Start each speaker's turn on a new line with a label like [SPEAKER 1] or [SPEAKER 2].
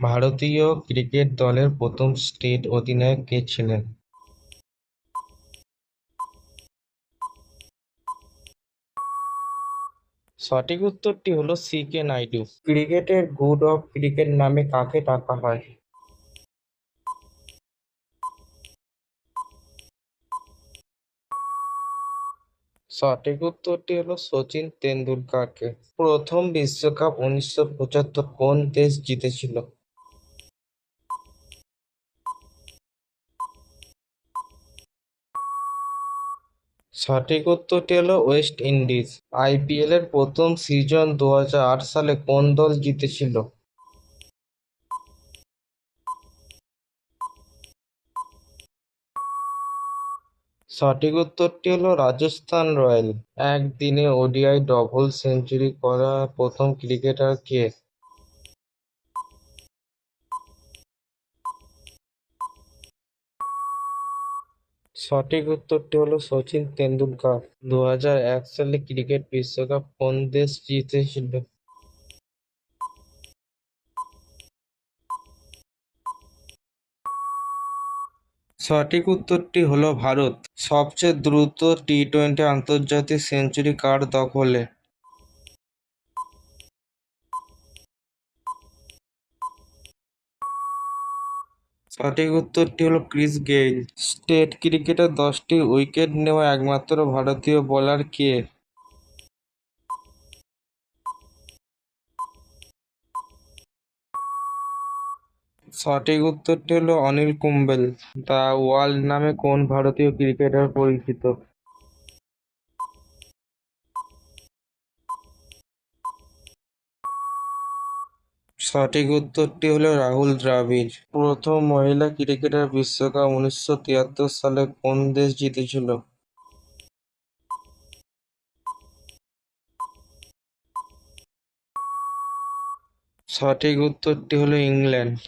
[SPEAKER 1] ভারতীয় ক্রিকেট দলের প্রথম টেস্ট অধিনায়ক কে ছিলেন? সঠিক উত্তরটি হলো সি কে নাইডু। ক্রিকেটের গুড অফ ক্রিকেট নামে কাকে ডাকা হয়? সঠিক উত্তরটি হলো শচীন তেন্ডুলকারকে প্রথম বিশ্বকাপ উনিশশো পঁচাত্তর কোন দেশ জিতেছিল? সঠিক উত্তরটি হলো ওয়েস্ট ইন্ডিজ। আইপিএল এর প্রথম সিজন দু হাজার আট সালে কোন দল জিতেছিল? সঠিক উত্তরটি হলো রাজস্থান রয়্যাল। একদিনে ওডিআই ডবল সেঞ্চুরি করা প্রথম ক্রিকেটার কে? সঠিক উত্তরটি হলো সচিন তেন্ডুলকর। দু সালে ক্রিকেট বিশ্বকাপ কোন দেশ জিতেছিল? সঠিক উত্তরটি হলো ভারত। সবচেয়ে দ্রুত টি-টোয়েন্টি আন্তর্জাতিক সেঞ্চুরি কার দখলে? সঠিক উত্তরটি হলো ক্রিস গেইল। স্টেট ক্রিকেটে দশটি উইকেট নেওয়া একমাত্র ভারতীয় বোলার কে? সঠিক উত্তরটি হলো অনিল কুম্বেল দ্য ওয়ার্ল্ড নামে কোন ভারতীয় ক্রিকেটার পরিচিত? সঠিক উত্তরটি হলো রাহুল দ্রাবিড়। প্রথম মহিলা ক্রিকেটার বিশ্বকাপ উনিশশো তিয়াত্তর সালে কোন দেশ জিতেছিল? সঠিক উত্তরটি হলো ইংল্যান্ড।